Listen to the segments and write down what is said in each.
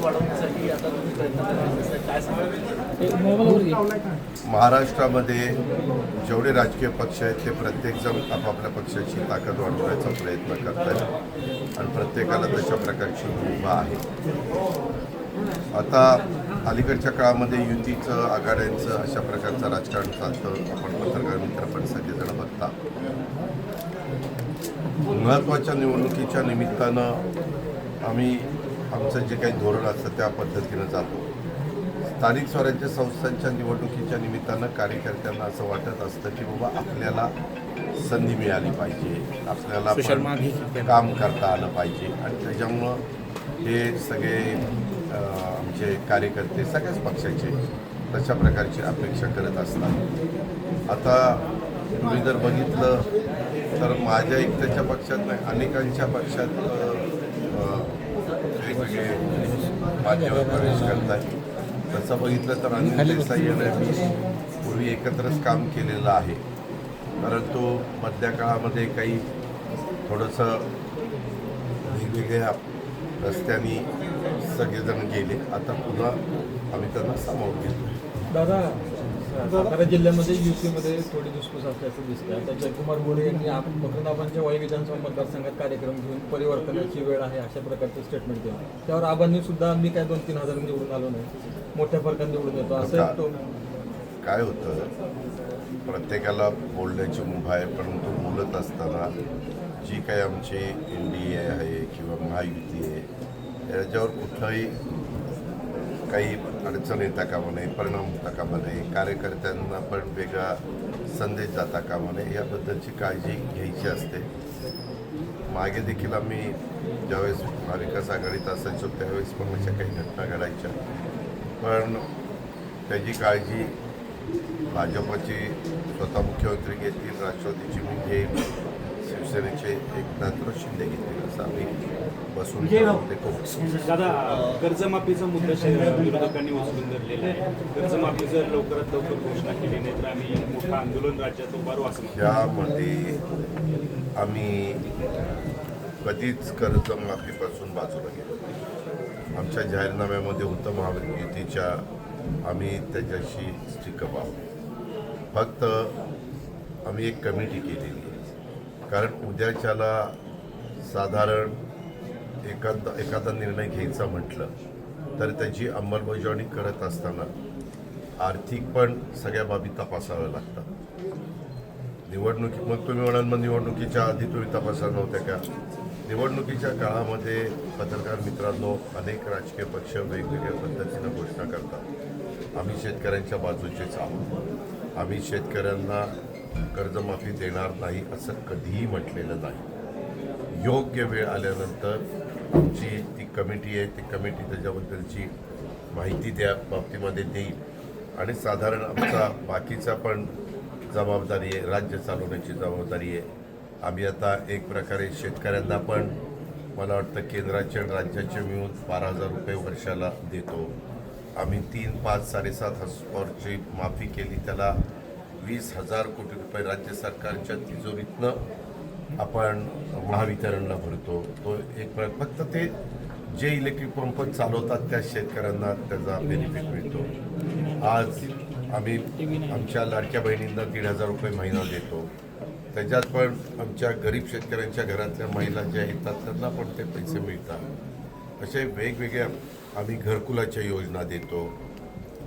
मत वाढवण्यासाठी आता तुम्ही प्रयत्न करत असताय. काय सांगा महाराष्ट्रामध्ये जेवढे राजकीय पक्ष आहेत ते प्रत्येकजण आपापल्या पक्षाची ताकद वाढवण्याचा प्रयत्न करत आहेत आणि प्रत्येकाला तशा प्रकारची भूमिका आहे. आता अलीकडच्या काळामध्ये युतीचं आघाड्यांचं अशा प्रकारचं राजकारण चालतं. आपण पत्रकार मित्र पण सगळेजण बघता. महत्त्वाच्या निवडणुकीच्या निमित्तानं आम्ही आमचं जे काही धोरण असतं त्या पद्धतीनं जातो. स्थानिक स्वराज्य संस्थांच्या निवडणुकीच्या निमित्तानं कार्यकर्त्यांना असं वाटत असतं की बाबा आपल्याला संधी मिळाली पाहिजे. आपल्याला काम करता आलं पाहिजे. आणि त्याच्यामुळं हे सगळे आमचे कार्यकर्ते सगळ्याच पक्षाचे तशा प्रकारची अपेक्षा करत असतात. आता तुम्ही जर बघितलं तर माझ्या एकट्याच्या पक्षात नाही अनेकांच्या पक्षात अं, वेगवेगळे माध्यमात प्रवेश तसं बघितलं तर अनिल देसाई मी पूर्वी एकत्रच काम केलेलं आहे. परंतु मधल्या काळामध्ये काही थोडंसं वेगवेगळ्या रस्त्यांनी सगळेजण गेले. आता पुन्हा आम्ही त्यांना सामावून घेतो दादा सातारा जिल्ह्यामध्ये युपीमध्ये थोडी धुसफूस असल्याचं दिसतं आता जयकुमार गोरे यांनी आप- मकरंदाबांच्या वाई विधानसभा मतदारसंघात कार्यक्रम घेऊन परिवर्तनाची वेळ आहे अशा प्रकारचं स्टेटमेंट केलं त्यावर आबांनी सुद्धा मी काय दोन तीन हजार निवडून आलो नाही. मोठ्या फरकाने निवडून येतो. असं तो काय होतं? प्रत्येकाला बोलण्याची मुभा आहे परंतु बोलत असताना जी काही आमची एन डी ए आहे किंवा महायुती आहे याच्यावर कुठलाही काही अडचण येता कामा नये परिणाम होता कामा नये कार्यकर्त्यांना पण वेगळा संदेश जाता कामा नये याबद्दलची काळजी घ्यायची असते. मागे देखील आम्ही ज्यावेळेस महाविकास आघाडीत असायचो त्यावेळेस पण अशा काही घटना घडायच्या. पण त्याची काळजी भाजपची स्वतः मुख्यमंत्री घेतील राष्ट्रवादीची मी घेईल शिवसेनेचे एकनाथ शिंदे घेतील असं आम्ही बसून ठरवते खूप दादा कर्जमाफीचा मुद्दा शहरात विरोधकांनी उचलून धरलेला आहे कर्जमाफी जर लवकरात लवकर घोषणा केली नाही तर आम्ही मोठं आंदोलन राज्यात उभारू असं म्हणतो. यामध्ये आम्ही कधीच कर्जमाफीपासून बाजूला गेलो नाही. आमच्या जाहीरनाम्यामध्ये होतं महायुतीच्या आम्ही त्याच्याशी स्टिकअप आहोत फक्त आम्ही एक कमिटी केलेली आहे कारण उद्याच्याला साधारण एखादा एखादा निर्णय घ्यायचा म्हटलं तर त्याची अंमलबजावणी करत असताना आर्थिक पण सगळ्या बाबी तपासाव्या लागतात. निवडणुकी मग तुम्ही म्हणाल मग निवडणुकीच्या आधी तुम्ही तपासा नव्हत्या का? निवडणुकीच्या काळामध्ये पत्रकार मित्रांनो अनेक राजकीय पक्ष वेगवेगळ्या पद्धतीनं घोषणा करतात. आम्ही शेतकऱ्यांच्या बाजूचेच आहोत. आम्ही शेतकऱ्यांना कर्जमाफी देणार नाही असं कधीही म्हटलेलं नाही. योग्य वेळ आल्यानंतर जी ती कमिटी आहे ती कमिटी त्याच्याबद्दलची माहिती त्या बाबतीमध्ये देईल. आणि साधारण आमचा बाकीचा पण जबाबदारी आहे राज्य चालवण्याची जबाबदारी आहे. आम्ही आता एक प्रकारे शेतकऱ्यांना पण मला वाटतं केंद्राचे आणि राज्याचे मिळून बारा हजार रुपये वर्षाला देतो. आम्ही तीन पाच साडेसात हॉर्सपॉवरची माफी केली. त्याला वीस हजार कोटी रुपये राज्य सरकारच्या तिजोरीतनं आपण महावितरणला भरतो. तो एक फक्त ते जे इलेक्ट्रिक पंप चालवतात त्या शेतकऱ्यांना त्याचा बेनिफिट मिळतो. आज आम्ही आमच्या लाडक्या बहिणींना दीड हजार रुपये महिना देतो. त्याच्यात पण आमच्या गरीब शेतकऱ्यांच्या घरातल्या महिला ज्या येतात त्यांना पण ते पैसे मिळतात. असे वेगवेगळ्या आम्ही घरकुलाच्या योजना देतो.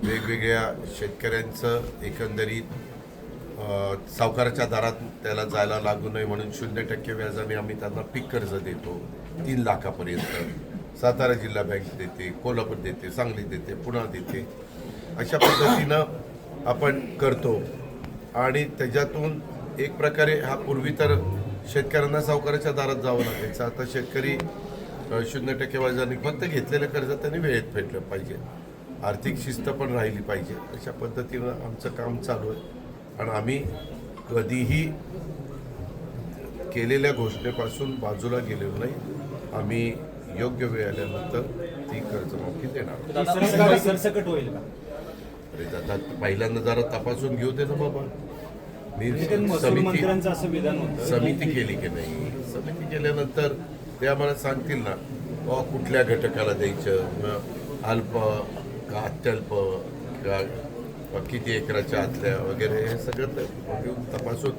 वेगवेगळ्या शेतकऱ्यांचं एकंदरीत सावकाराच्या दारात त्याला जायला लागू नये म्हणून शून्य टक्के व्याजाने आम्ही त्यांना पीक कर्ज देतो. तीन लाखापर्यंत. सातारा जिल्हा बँक देते कोल्हापूर देते सांगली देते पुणा देते. अशा पद्धतीनं आपण करतो. आणि त्याच्यातून एक प्रकारे हा पूर्वी तर शेतकऱ्यांना सावकाराच्या दारात जावं लागायचं. आता शेतकरी शून्य टक्के व्याजाने फक्त घेतलेलं कर्ज त्यांनी वेळेत फेडलं पाहिजे. आर्थिक शिस्त पण राहिली पाहिजे. अशा पद्धतीनं आमचं काम चालू आहे. आणि आम्ही कधीही केलेल्या घोषणेपासून बाजूला गेलेलो नाही. आम्ही योग्य वेळ आल्यानंतर ती कर्जमाफी देणार. सरसकट होईल का? अरे दादा पहिल्यांदा जरा तपासून घेऊ दे ना बाबा. मी समिती समिती केली की नाही? समिती केल्यानंतर ते आम्हाला सांगतील ना कुठल्या घटकाला द्यायचं? अल्प का अत्यल्प? का किती एकराच्या आतल्या वगैरे हे सगळं घेऊन तपासून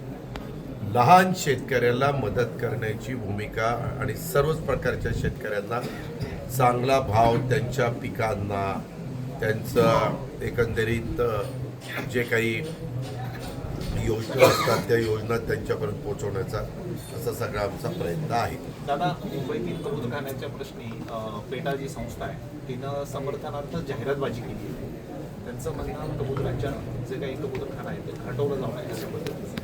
लहान शेतकऱ्याला मदत करण्याची भूमिका आणि सर्वच प्रकारच्या शेतकऱ्यांना चांगला भाव त्यांच्या पिकांना त्यांचं एकंदरीत जे काही योजना असतात त्या योजना त्यांच्यापर्यंत पोहोचवण्याचा असा सगळा आमचा प्रयत्न आहे. दादा मुंबईतील कबूतरखान्याच्या प्रश्नी पेटा जी संस्था आहे तिनं समर्थनार्थ जाहिरातबाजी केली आहे. त्यांचं म्हणणं कबूतरांच्या जे काही कबूतरखाना आहे ते हटवलं जाऊन आहे अशा पद्धतीचं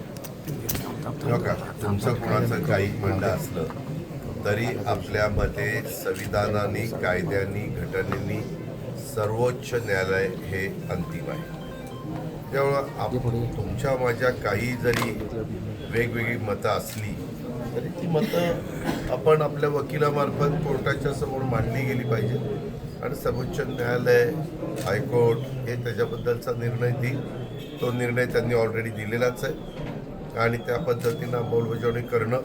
तुमचं कोणाचं काही म्हणणं असलं तरी आपल्या मते संविधानाने कायद्यांनी घटनेनी सर्वोच्च न्यायालय हे अंतिम आहे. त्यामुळं आप तुमच्या माझ्या काही जरी वेगवेगळी मतं असली तरी ती मतं आपण आपल्या वकिलामार्फत कोर्टाच्या समोर मांडली गेली पाहिजे आणि सर्वोच्च न्यायालय हायकोर्ट हे त्याच्याबद्दलचा निर्णय देईल. तो निर्णय त्यांनी ऑलरेडी दिलेलाच आहे. आणि त्या पद्धतीनं अंमलबजावणी करणं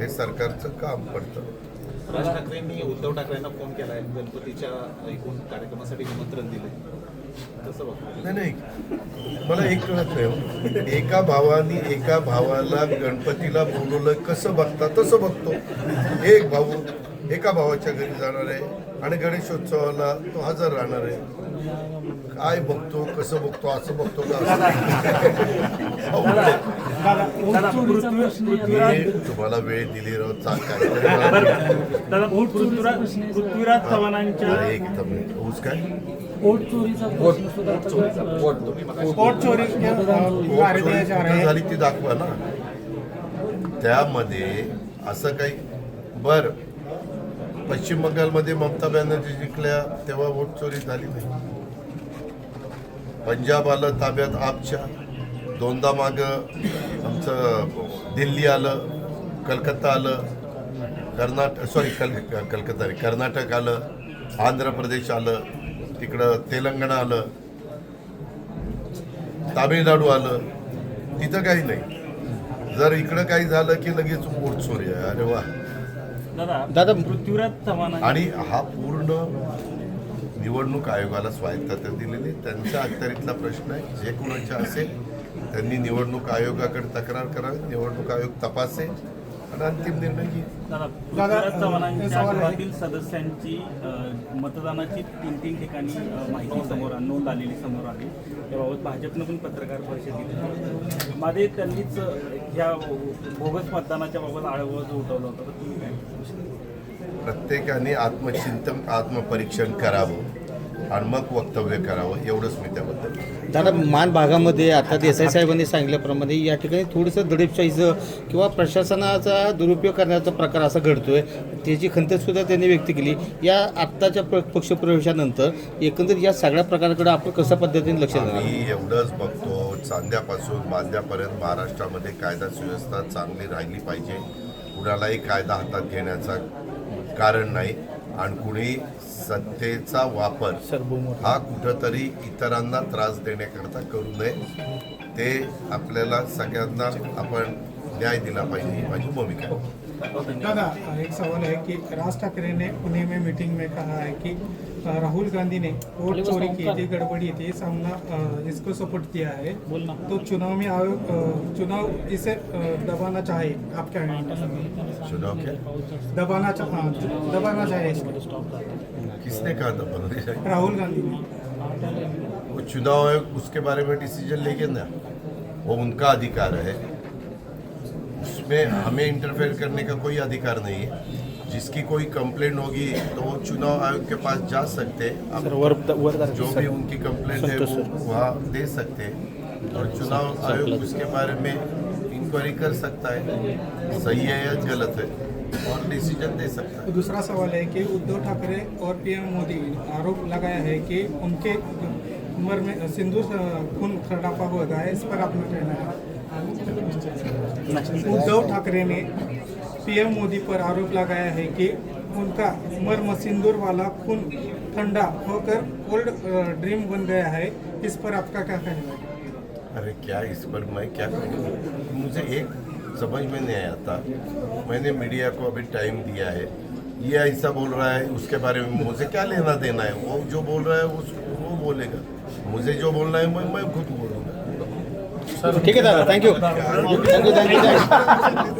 हे सरकारचं काम पडतं. राज ठाकरेंनी उद्धव ठाकरेंना फोन केला आहे गणपतीच्या एकूण कार्यक्रमासाठी निमंत्रण दिले नाही नाही. मला एक कळत नाही हो. एका भावाने एका भावाला गणपतीला बोलवलं कसं बघता? तसं बघतो. एक भाऊ एका भावाच्या घरी जाणार आहे आणि गणेशोत्सवाला तो हजर राहणार आहे. काय बघतो कसं बघतो असं बघतो का? तुम्हाला वेळ दिली पृथ्वीराज चव्हाणांच्या एक. ऊस काय? पोट चोरीचा पोट चोरी झाली ती दाखवा ना. त्यामध्ये असं काही बर. पश्चिम बंगालमध्ये ममता बॅनर्जी जिंकल्या तेव्हा वोट चोरी झाली नाही. पंजाब आलं ताब्यात आपच्या. दोनदा माग आमचं दिल्ली आलं कलकत्ता आलं कर्नाटक सॉरी कल कलकत्ता नाही कर्नाटक आलं आंध्र प्रदेश आलं तिकडं तेलंगणा आलं तामिळनाडू आलं तिथं काही नाही. जर इकडं काही झालं की लगेच वोट चोरी आहे. अरे वा. दादा दादा पृथ्वीराज चव्हाण आणि हा पूर्ण निवडणूक आयोगाला स्वायत्तता दिलेली. त्यांच्या अखत्यारीतला प्रश्न आहे जे कुणाच्या असेल त्यांनी निवडणूक आयोगाकडे तक्रार करावी निवडणूक आयोग तपासेल आणि अंतिम निर्णय घेईल. चव्हाणांच्या सदस्यांची मतदानाची तीन तीन ठिकाणी माहिती समोर आ- नोंद आलेली समोर आली त्याबाबत भाजपनं पण पत्रकार परिषदमध्ये त्यांनीच ह्या बोगस मतदानाच्या बाबत आळवज उठवलं होतं. तर तुम्ही काय प्रत्येकाने आत्मचिंतन आत्मपरीक्षण करावं आणि मग वक्तव्य करावं एवढंच मी त्याबद्दल दादा मान भागामध्ये आता देसाई साहेबांनी सांगितल्याप्रमाणे या ठिकाणी थोडंसं दडपशाहीचं किंवा प्रशासनाचा दुरुपयोग करण्याचा प्रकार असा घडतोय त्याची खंत सुद्धा त्यांनी व्यक्त केली. या आत्ताच्या प- पक्षप्रवेशानंतर एकंदरीत या सगळ्या प्रकाराकडे आपण कशा पद्धतीने लक्ष देणार? आम्ही एवढंच बघतो चांद्यापासून बांद्यापर्यंत महाराष्ट्रामध्ये कायदा सुव्यवस्था चांगली राहिली पाहिजे. कुणालाही कायदा हातात घेण्याचा कारण नाही. आणि कुणी सत्तेचा वापर हा कुठंतरी इतरांना त्रास देण्याकरता करू नये. ते आपल्याला सगळ्यांना आपण न्याय दिला पाहिजे ही माझी भूमिका आहे. दादा एक सवाल है कि राज ठाकरे ने पुणे में मीटिंग में कहा है कि राहुल गांधी ने वोट चोरी की थी गड़बड़ी थी सामना इसको सपोर्ट किया है तो चुनाव में आयोग चुनाव इसे दबाना चाहे आप क्या चुनाव क्या? दबाना चाह हाँ, दबाना चाहे किसने कहा दबाना जाए राहुल गांधी ने. वो चुनाव है उसके बारे में डिसीज़न लेंगे ना वो उनका अधिकार है। उसमें हमें इंटरफेयर करने का कोई अधिकार नहीं है। जिसकी कोई कंप्लेंट होगी तो वो चुनाव आयोग के पास जा सकते हैं। अब जो भी उनकी कंप्लेंट है वो वहाँ दे सकते हैं। और चुनाव आयोग उसके बारे में इंक्वायरी कर सकता है सही है या गलत है और डिसीज़न दे सकता है। दूसरा सवाल है कि उद्धव ठाकरे और पीएम मोदी आरोप लगाया है कि उनके उम्र में सिंधु खून खराबा हो गया है इस पर आपका कहना है? उद्धव ठाकरे ने पीएम मोदी पर आरोप लगाया है कि उनका मर्म सिंदूर वाला खून ठंडा होकर ओल्ड ड्रीम बन गया है। इस पर आपका क्या कहना है? अरे क्या इस पर मैं क्या करूँ मुझे एक समझ में नहीं आता मैंने मीडिया को अभी टाइम दिया है। ये ऐसा बोल रहा है उसके बारे में मुझे क्या लेना देना है? वो जो बोल रहा है उस वो बोलेगा। मुझे जो बोलना है मैं मैं खुद बोलूँगा। ठीक है दादा thank you thank you thank you thank you